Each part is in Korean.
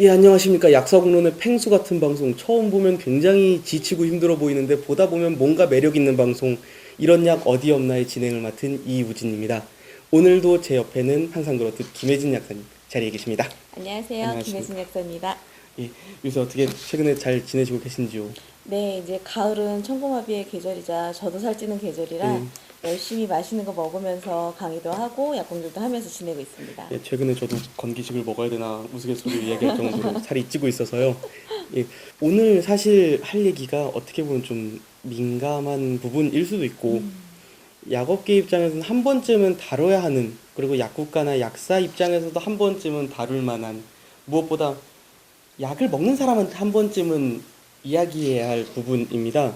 예, 안녕하십니까. 약사공론의 팽수 같은 방송. 처음 보면 굉장히 지치고 힘들어 보이는데 보다 보면 뭔가 매력 있는 방송. 이런 약 어디 없나의 진행을 맡은 이우진입니다. 오늘도 제 옆에는 항상 그렇듯 김혜진 약사님 자리에 계십니다. 안녕하세요. 안녕하십니까. 김혜진 약사입니다. 예, 요새 어떻게 최근에 잘 지내시고 계신지요? 네, 이제 가을은 천고마비의 계절이자 저도 살찌는 계절이라 음. 열심히 맛있는 거 먹으면서 강의도 하고 약공들도 하면서 지내고 있습니다. 예, 최근에 저도 건기식을 먹어야 되나 우스갯소리로 이야기할 정도로 살이 찌고 있어서요. 예, 오늘 사실 할 얘기가 어떻게 보면 좀 민감한 부분일 수도 있고 약업계 입장에서는 한 번쯤은 다뤄야 하는 그리고 약국가나 약사 입장에서도 한 번쯤은 다룰 만한 무엇보다 약을 먹는 사람한테 한 번쯤은 이야기해야 할 부분입니다.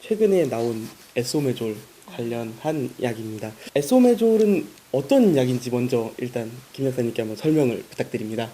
최근에 나온 에소메졸 관련한 약입니다. 에소메졸은 어떤 약인지 먼저 일단 김 약사님께 한번 설명을 부탁드립니다.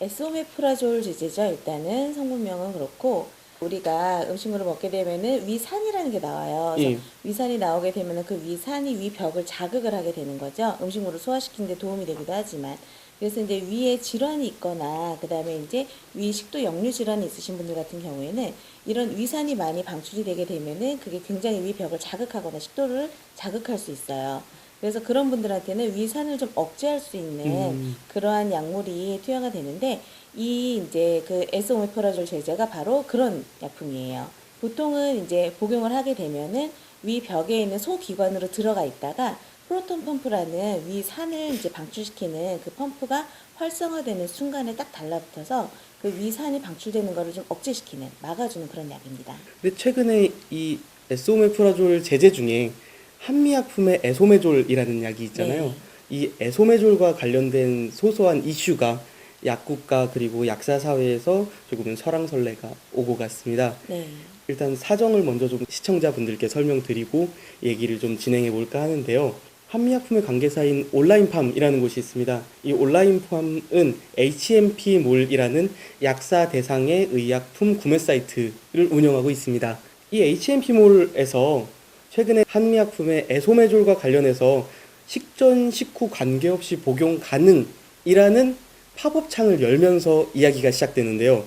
에소메프라졸 제제죠. 일단은 성분명은 그렇고 우리가 음식물을 먹게 되면은 위산이라는 게 나와요. 예. 위산이 나오게 되면은 그 위산이 위 벽을 자극을 하게 되는 거죠. 음식물을 소화시키는 데 도움이 되기도 하지만 그래서 이제 위에 질환이 있거나 그다음에 이제 위 식도 역류 질환이 있으신 분들 같은 경우에는 이런 위산이 많이 방출이 되게 되면은 그게 굉장히 위 벽을 자극하거나 식도를 자극할 수 있어요. 그래서 그런 분들한테는 위산을 좀 억제할 수 있는 음. 그러한 약물이 투여가 되는데 이 이제 그 에스오메프라졸 제제가 바로 그런 약품이에요. 보통은 이제 복용을 하게 되면은 위 벽에 있는 소기관으로 들어가 있다가 프로톤 펌프라는 위 산을 이제 방출시키는 그 펌프가 활성화되는 순간에 딱 달라붙어서 그 위산이 방출되는 거를 좀 억제시키는 막아주는 그런 약입니다. 근데 최근에 이 에소메프라졸 제제 중에 한미약품의 에소메졸이라는 약이 있잖아요. 네. 이 에소메졸과 관련된 소소한 이슈가 약국가 그리고 약사 사회에서 조금은 설왕설래가 오고 갔습니다. 네. 일단 사정을 먼저 좀 시청자분들께 설명드리고 얘기를 좀 진행해 볼까 하는데요. 한미약품의 관계사인 온라인팜이라는 곳이 있습니다. 이 온라인팜은 HMP몰이라는 약사 대상의 의약품 구매 사이트를 운영하고 있습니다. 이 HMP몰에서 최근에 한미약품의 에소메졸과 관련해서 식전 식후 관계없이 복용 가능이라는 팝업 창을 열면서 이야기가 시작되는데요.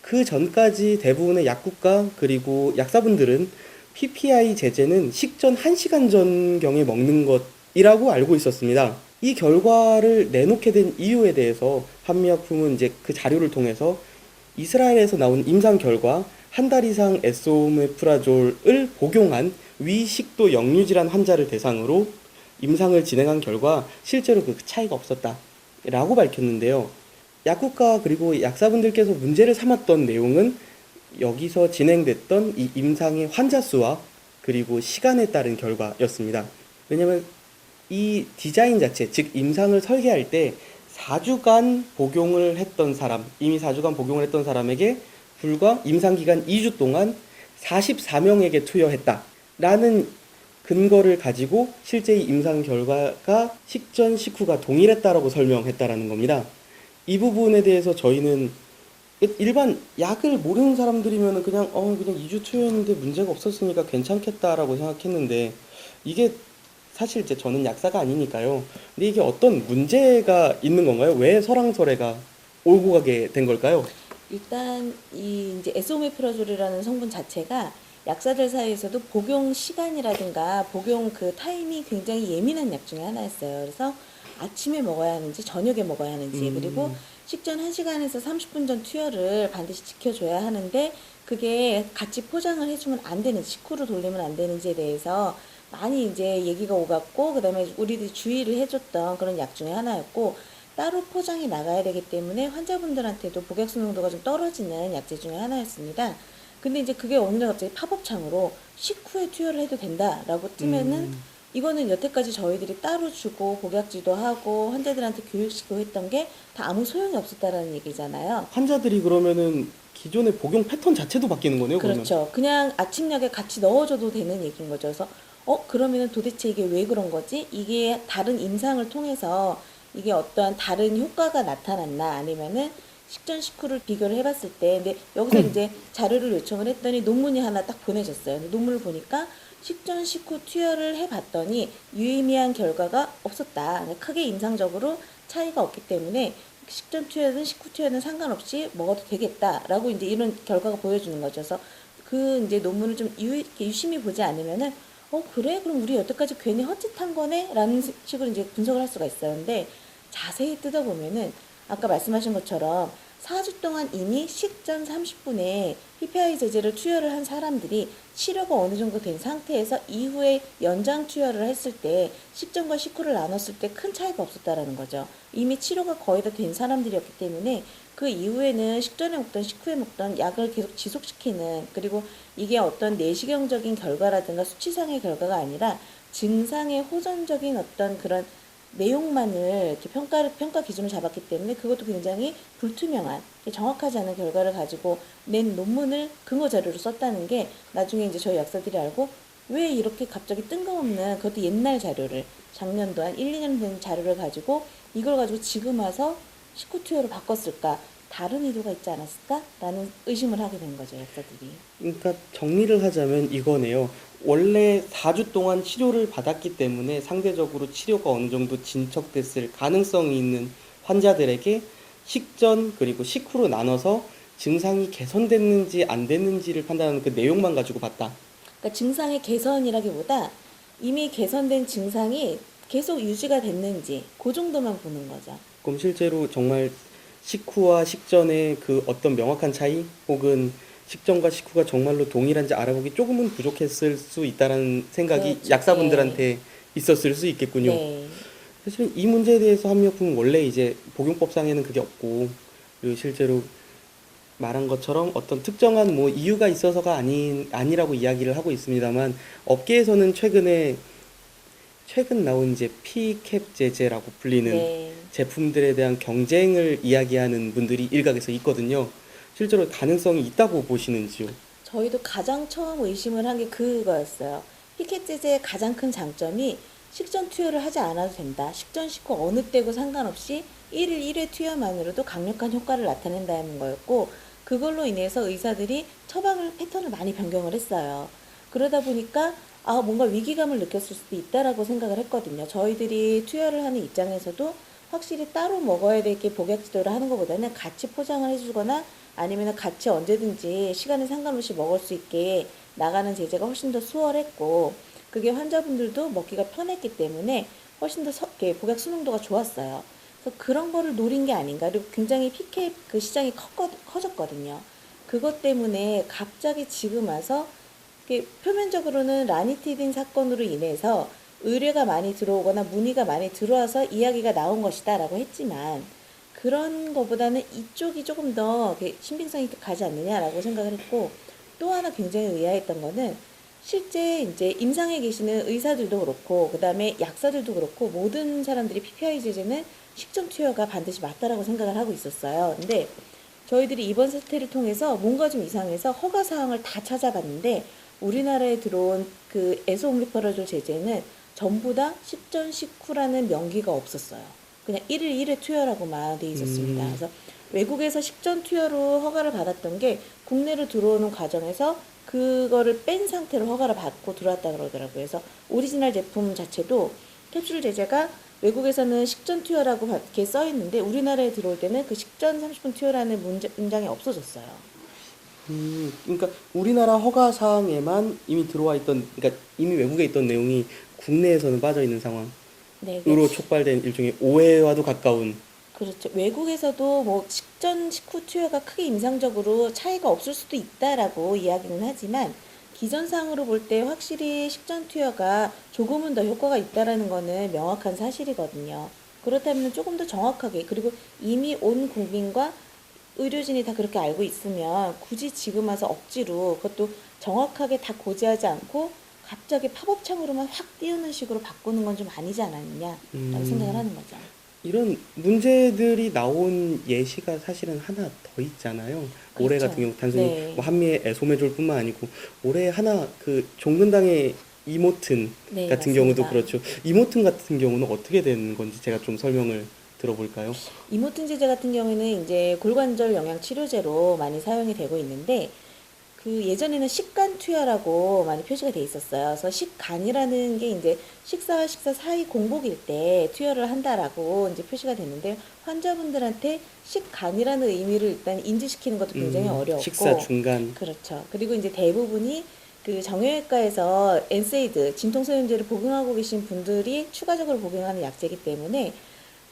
그 전까지 대부분의 약국가 그리고 약사분들은 PPI 제제는 식전 1시간 전경에 먹는 것이라고 알고 있었습니다. 이 결과를 내놓게 된 이유에 대해서 한미약품은 이제 그 자료를 통해서 이스라엘에서 나온 임상 결과 한 달 이상 에소메프라졸을 복용한 위식도 역류질환 환자를 대상으로 임상을 진행한 결과 실제로 그 차이가 없었다라고 밝혔는데요. 약국가 그리고 약사분들께서 문제를 삼았던 내용은 여기서 진행됐던 이 임상의 환자 수와 그리고 시간에 따른 결과였습니다. 왜냐하면 이 디자인 자체, 즉 임상을 설계할 때 4주간 복용을 했던 사람, 이미 4주간 복용을 했던 사람에게 불과 임상 기간 2주 동안 44명에게 투여했다라는 근거를 가지고 실제 이 임상 결과가 식전 식후가 동일했다라고 설명했다라는 겁니다. 이 부분에 대해서 저희는 일반 약을 모르는 사람들이면 그냥 어 그냥 2주 투여했는데 문제가 없었으니까 괜찮겠다라고 생각했는데 이게 사실 이제 저는 약사가 아니니까요. 근데 이게 어떤 문제가 있는 건가요? 왜 설왕설래가 오고 가게 된 걸까요? 일단 이 이제 에소메프라졸이라는 성분 자체가 약사들 사이에서도 복용 시간이라든가 복용 그 타임이 굉장히 예민한 약 중에 하나였어요. 그래서 아침에 먹어야 하는지 저녁에 먹어야 하는지 음. 그리고 식전 1시간에서 30분 전 투여를 반드시 지켜줘야 하는데 그게 같이 포장을 해주면 안 되는 식후로 돌리면 안 되는지에 대해서 많이 이제 얘기가 오갔고 그다음에 우리들이 주의를 해줬던 그런 약 중에 하나였고 따로 포장이 나가야 되기 때문에 환자분들한테도 복약수 농도가 좀 떨어지는 약제 중에 하나였습니다. 근데 이제 그게 어느 날 갑자기 팝업창으로 식후에 투여를 해도 된다라고 뜨면은 음. 이거는 여태까지 저희들이 따로 주고 복약지도 하고 환자들한테 교육시키고 했던 게 다 아무 소용이 없었다라는 얘기잖아요. 환자들이 그러면은 기존의 복용 패턴 자체도 바뀌는 거네요. 그러면. 그렇죠. 그냥 아침약에 같이 넣어줘도 되는 얘기인 거죠. 그래서 어 그러면은 도대체 이게 왜 그런 거지? 이게 다른 임상을 통해서 이게 어떠한 다른 효과가 나타났나 아니면은 식전 식후를 비교를 해봤을 때 근데 여기서 이제 자료를 요청을 했더니 논문이 하나 딱 보내줬어요. 논문을 보니까 식전 식후 투여를 해봤더니 유의미한 결과가 없었다. 그러니까 크게 임상적으로 차이가 없기 때문에 식전 투여든 식후 투여든 상관없이 먹어도 되겠다라고 이제 이런 결과가 보여주는 거죠. 그래서 그 이제 논문을 좀 유, 유심히 보지 않으면은 어 그래 그럼 우리 여태까지 괜히 헛짓한 거네라는 식으로 이제 분석을 할 수가 있어요. 근데 자세히 뜯어보면은 아까 말씀하신 것처럼 4주 동안 이미 식전 30분에 PPI 제제를 투여를 한 사람들이 치료가 어느 정도 된 상태에서 이후에 연장 투여를 했을 때 식전과 식후를 나눴을 때 큰 차이가 없었다라는 거죠. 이미 치료가 거의 다 된 사람들이었기 때문에 그 이후에는 식전에 먹던 식후에 먹던 약을 계속 지속시키는 그리고 이게 어떤 내시경적인 결과라든가 수치상의 결과가 아니라 증상의 호전적인 어떤 그런 내용만을 이렇게 평가 평가 기준을 잡았기 때문에 그것도 굉장히 불투명한 정확하지 않은 결과를 가지고 낸 논문을 근거 자료로 썼다는 게 나중에 이제 저희 약사들이 알고 왜 이렇게 갑자기 뜬금없는 그것도 옛날 자료를 작년도 한 1, 2년 된 자료를 가지고 이걸 가지고 지금 와서 식후 투여로 바꿨을까? 다른 의도가 있지 않았을까? 라는 의심을 하게 된 거죠, 약사들이. 그러니까 정리를 하자면 이거네요. 원래 4주 동안 치료를 받았기 때문에 상대적으로 치료가 어느 정도 진척됐을 가능성이 있는 환자들에게 식전 그리고 식후로 나눠서 증상이 개선됐는지 안 됐는지를 판단하는 그 내용만 가지고 봤다. 그러니까 증상의 개선이라기보다 이미 개선된 증상이 계속 유지가 됐는지 그 정도만 보는 거죠. 그럼 실제로 정말 식후와 식전의 그 어떤 명확한 차이 혹은 식전과 식후가 정말로 동일한지 알아보기 조금은 부족했을 수 있다라는 생각이 그렇죠. 약사분들한테 있었을 수 있겠군요. 네. 사실 이 문제에 대해서 한미약품은 원래 이제 복용법상에는 그게 없고 그리고 실제로 말한 것처럼 어떤 특정한 뭐 이유가 있어서가 아닌 아니라고 이야기를 하고 있습니다만 업계에서는 최근에 최근 나온 이제 피캡 제제라고 불리는 네. 제품들에 대한 경쟁을 이야기하는 분들이 일각에서 있거든요. 실제로 가능성이 있다고 보시는지요? 저희도 가장 처음 의심을 한 게 그거였어요. 피켓제제의 가장 큰 장점이 식전 투여를 하지 않아도 된다. 식전 식후 어느 때고 상관없이 1일 1회 투여만으로도 강력한 효과를 나타낸다는 거였고 그걸로 인해서 의사들이 처방을 패턴을 많이 변경을 했어요. 그러다 보니까 아 뭔가 위기감을 느꼈을 수도 있다라고 생각을 했거든요. 저희들이 투여를 하는 입장에서도 확실히 따로 먹어야 될 게 복약 지도를 하는 것보다는 같이 포장을 해주거나 아니면 같이 언제든지 시간에 상관없이 먹을 수 있게 나가는 제재가 훨씬 더 수월했고 그게 환자분들도 먹기가 편했기 때문에 훨씬 더 복약 수능도가 좋았어요. 그래서 그런 거를 노린 게 아닌가. 그리고 굉장히 PK 그 시장이 컸거, 커졌거든요. 그것 때문에 갑자기 지금 와서 표면적으로는 라니티딘 사건으로 인해서 의뢰가 많이 들어오거나 문의가 많이 들어와서 이야기가 나온 것이다라고 했지만 그런 것보다는 이쪽이 조금 더 신빙성이 가지 않느냐라고 생각을 했고 또 하나 굉장히 의아했던 거는 실제 이제 임상에 계시는 의사들도 그렇고 그다음에 약사들도 그렇고 모든 사람들이 PPI 제제는 식전 투여가 반드시 맞다라고 생각을 하고 있었어요. 근데 저희들이 이번 사태를 통해서 뭔가 좀 이상해서 허가 사항을 다 찾아봤는데 우리나라에 들어온 그 에소옴리퍼라졸 제제는 전부 다 식전 식후라는 명기가 없었어요. 그냥 1일 1회 투여라고만 돼 있었습니다. 음. 그래서 외국에서 식전 투여로 허가를 받았던 게 국내로 들어오는 과정에서 그거를 뺀 상태로 허가를 받고 들어왔다 그러더라고요. 그래서 오리지널 제품 자체도 캡슐 제제가 외국에서는 식전 투여라고 이렇게 써 있는데 우리나라에 들어올 때는 그 식전 30분 투여라는 문제- 문장이 없어졌어요. 음, 그러니까 우리나라 허가 사항에만 이미 들어와 있던, 그러니까 이미 외국에 있던 내용이 국내에서는 빠져 있는 상황 으로 네, 그- 촉발된 일종의 오해와도 가까운. 그렇죠. 외국에서도 뭐 식전 식후 투여가 크게 임상적으로 차이가 없을 수도 있다라고 이야기는 하지만 기전상으로 볼 때 확실히 식전 투여가 조금은 더 효과가 있다라는 거는 명확한 사실이거든요. 그렇다면 조금 더 정확하게 그리고 이미 온 국민과 의료진이 다 그렇게 알고 있으면 굳이 지금 와서 억지로 그것도 정확하게 다 고지하지 않고 갑자기 팝업창으로만 확 띄우는 식으로 바꾸는 건 좀 아니지 않았느냐라고 음. 생각을 하는 거죠. 이런 문제들이 나온 예시가 사실은 하나 더 있잖아요. 올해 그렇죠. 같은 경우 단순히 네. 뭐 한미의 에소메졸뿐만 아니고 올해 하나 그 종근당의 이모튼 네, 같은 맞습니다. 경우도 그렇죠. 이모튼 같은 경우는 어떻게 된 건지 제가 좀 설명을 들어볼까요? 이모틴 제제 같은 경우에는 이제 골관절 영양 치료제로 많이 사용이 되고 있는데 그 예전에는 식간 투여라고 많이 표시가 돼 있었어요. 그래서 식간이라는 게 이제 식사와 식사 사이 공복일 때 투여를 한다라고 이제 표시가 됐는데 환자분들한테 식간이라는 의미를 일단 인지시키는 것도 굉장히 음, 어려웠고 식사 중간 그렇죠. 그리고 이제 대부분이 그 정형외과에서 엔세이드 진통소염제를 복용하고 계신 분들이 추가적으로 복용하는 약제이기 때문에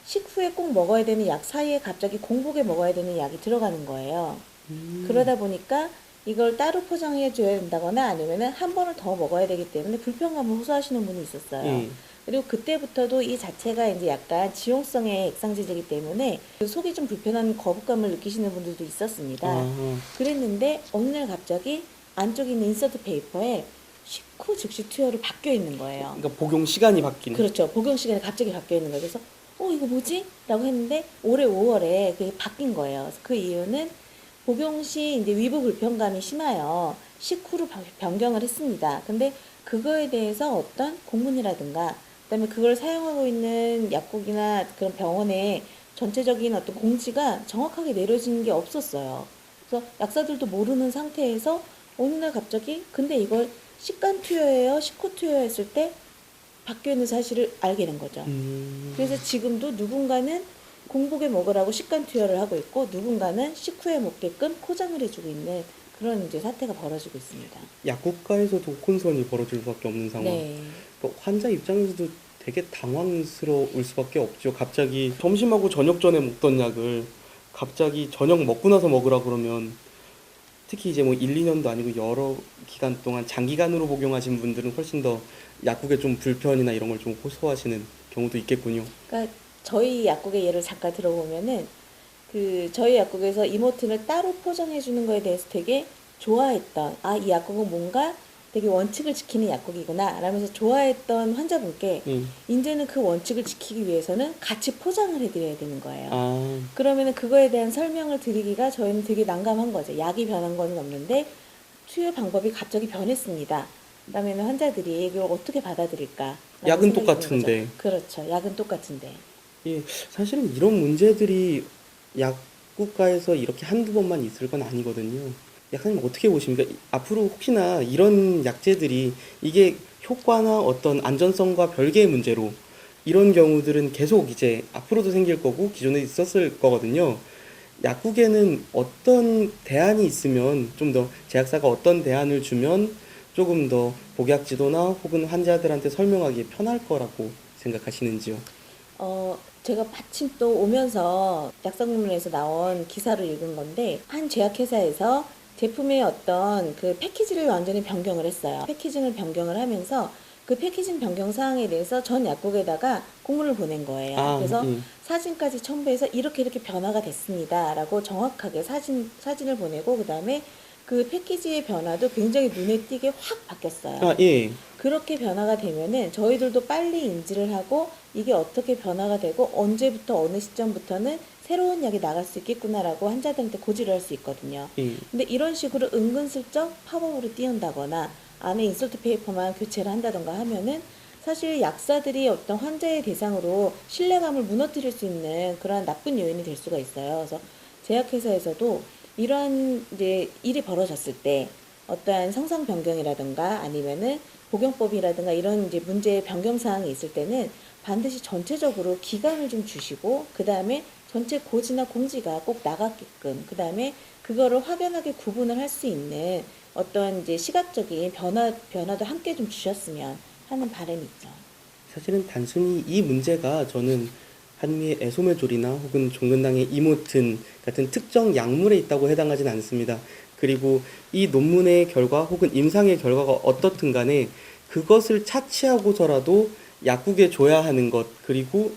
식후에 꼭 먹어야 되는 약 사이에 갑자기 공복에 먹어야 되는 약이 들어가는 거예요. 음. 그러다 보니까 이걸 따로 포장해 줘야 된다거나 아니면은 한 번을 더 먹어야 되기 때문에 불편감을 호소하시는 분이 있었어요. 예. 그리고 그때부터도 이 자체가 이제 약간 지용성의 액상제제이기 때문에 그 속이 좀 불편한 거부감을 느끼시는 분들도 있었습니다. 아, 그랬는데 어느 날 갑자기 안쪽에 있는 인서트 페이퍼에 식후 즉시 투여로 바뀌어 있는 거예요. 그러니까 복용 시간이 바뀌는. 그렇죠. 복용 시간이 갑자기 바뀌어 있는 거예요. 그래서 어 이거 뭐지? 라고 했는데 올해 5월에 그게 바뀐 거예요. 그 이유는 복용 시 이제 위부 불편감이 심하여 식후로 바- 변경을 했습니다. 근데 그거에 대해서 어떤 공문이라든가 그다음에 그걸 사용하고 있는 약국이나 그런 병원의 전체적인 어떤 공지가 정확하게 내려지는 게 없었어요. 그래서 약사들도 모르는 상태에서 어느 날 갑자기 근데 이걸 식간 투여예요, 식후 투여 했을 때 바뀌어 있는 사실을 알게 된 거죠. 음, 그래서 지금도 누군가는 공복에 먹으라고 식간 투여를 하고 있고 누군가는 식후에 먹게끔 포장을 해주고 있는 그런 이제 사태가 벌어지고 있습니다. 약국가에서도 혼선이 벌어질 수밖에 없는 상황. 네. 그러니까 환자 입장에서도 되게 당황스러울 수밖에 없죠. 갑자기 점심하고 저녁 전에 먹던 약을 갑자기 저녁 먹고 나서 먹으라 그러면 특히 이제 뭐 1, 2년도 아니고 여러 기간 동안 장기간으로 복용하신 분들은 훨씬 더 약국에 좀 불편이나 이런 걸 좀 호소하시는 경우도 있겠군요. 그러니까 저희 약국의 예를 잠깐 들어보면은 그 저희 약국에서 이모틴을 따로 포장해 주는 거에 대해서 되게 좋아했던 아 이 약국은 뭔가 되게 원칙을 지키는 약국이구나 라면서 좋아했던 환자분께 예. 이제는 그 원칙을 지키기 위해서는 같이 포장을 해드려야 되는 거예요. 아, 그러면은 그거에 대한 설명을 드리기가 저희는 되게 난감한 거죠. 약이 변한 거는 없는데 투여 방법이 갑자기 변했습니다. 그러면 환자들이 이걸 어떻게 받아들일까? 약은 똑같은데. 그렇죠. 약은 똑같은데. 예, 사실은 이런 문제들이 약국가에서 이렇게 한두 번만 있을 건 아니거든요. 약사님 어떻게 보십니까? 이- 앞으로 혹시나 이런 약제들이 이게 효과나 어떤 안전성과 별개의 문제로 이런 경우들은 계속 이제 앞으로도 생길 거고 기존에 있었을 거거든요. 약국에는 어떤 대안이 있으면 좀 더 제약사가 어떤 대안을 주면 조금 더 복약 지도나 혹은 환자들한테 설명하기 편할 거라고 생각하시는지요? 어, 제가 마침 또 오면서 약사국문에서 나온 기사를 읽은 건데, 한 제약회사에서 제품의 어떤 그 패키지를 완전히 변경을 했어요. 패키징을 변경을 하면서 그 패키징 변경 사항에 대해서 전 약국에다가 공문을 보낸 거예요. 아, 그래서 예. 사진까지 첨부해서 이렇게 이렇게 변화가 됐습니다라고 정확하게 사진 사진을 보내고 그다음에 그 패키지의 변화도 굉장히 눈에 띄게 확 바뀌었어요. 아, 예. 그렇게 변화가 되면은 저희들도 빨리 인지를 하고 이게 어떻게 변화가 되고 언제부터 어느 시점부터는 새로운 약이 나갈 수 있겠구나라고 환자들한테 고지를 할 수 있거든요. 예. 근데 이런 식으로 은근슬쩍 팝업으로 띄운다거나 안에 인설트 페이퍼만 교체를 한다던가 하면은 사실 약사들이 어떤 환자의 대상으로 신뢰감을 무너뜨릴 수 있는 그러한 나쁜 요인이 될 수가 있어요. 그래서 제약회사에서도 이러한 이제 일이 벌어졌을 때 어떠한 성상 변경이라든가 아니면은 복용법이라든가 이런 이제 문제 변경 사항이 있을 때는 반드시 전체적으로 기간을 좀 주시고 그 다음에 전체 고지나 공지가 꼭 나갔게끔 그 다음에 그거를 확연하게 구분을 할 수 있는 어떤 이제 시각적인 변화 변화도 함께 좀 주셨으면 하는 바람이 있죠. 사실은 단순히 이 문제가 저는 한미의 에소메졸이나 혹은 종근당의 이모튼 같은 특정 약물에 있다고 해당하진 않습니다. 그리고 이 논문의 결과 혹은 임상의 결과가 어떻든 간에 그것을 차치하고서라도 약국에 줘야 하는 것 그리고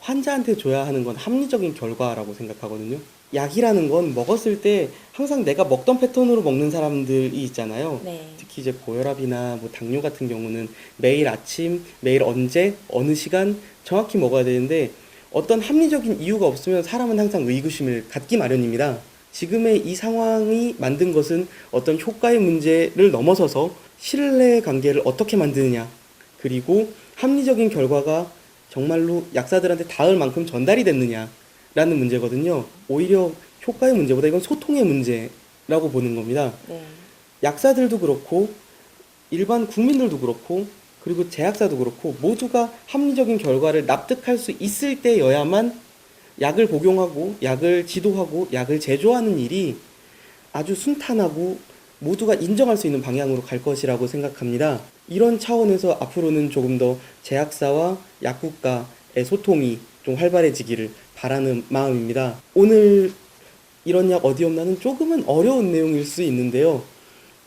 환자한테 줘야 하는 건 합리적인 결과라고 생각하거든요. 약이라는 건 먹었을 때 항상 내가 먹던 패턴으로 먹는 사람들이 있잖아요. 네. 특히 이제 고혈압이나 뭐 당뇨 같은 경우는 매일 아침, 매일 언제, 어느 시간 정확히 먹어야 되는데 어떤 합리적인 이유가 없으면 사람은 항상 의구심을 갖기 마련입니다. 지금의 이 상황이 만든 것은 어떤 효과의 문제를 넘어서서 신뢰 관계를 어떻게 만드느냐, 그리고 합리적인 결과가 정말로 약사들한테 닿을 만큼 전달이 됐느냐라는 문제거든요. 오히려 효과의 문제보다 이건 소통의 문제라고 보는 겁니다. 네. 약사들도 그렇고 일반 국민들도 그렇고 그리고 제약사도 그렇고 모두가 합리적인 결과를 납득할 수 있을 때여야만 약을 복용하고 약을 지도하고 약을 제조하는 일이 아주 순탄하고 모두가 인정할 수 있는 방향으로 갈 것이라고 생각합니다. 이런 차원에서 앞으로는 조금 더 제약사와 약국가의 소통이 좀 활발해지기를 바라는 마음입니다. 오늘 이런 약 어디 없나는 조금은 어려운 내용일 수 있는데요.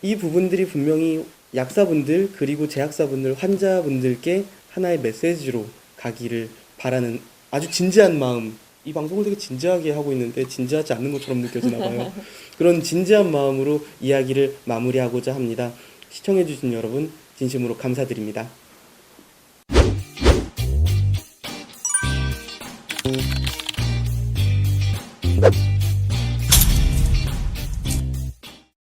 이 부분들이 분명히 약사분들 그리고 제약사분들 환자분들께 하나의 메시지로 가기를 바라는 아주 진지한 마음 이 방송을 되게 진지하게 하고 있는데 진지하지 않는 것처럼 느껴지나 봐요. 그런 진지한 마음으로 이야기를 마무리하고자 합니다. 시청해주신 여러분 진심으로 감사드립니다.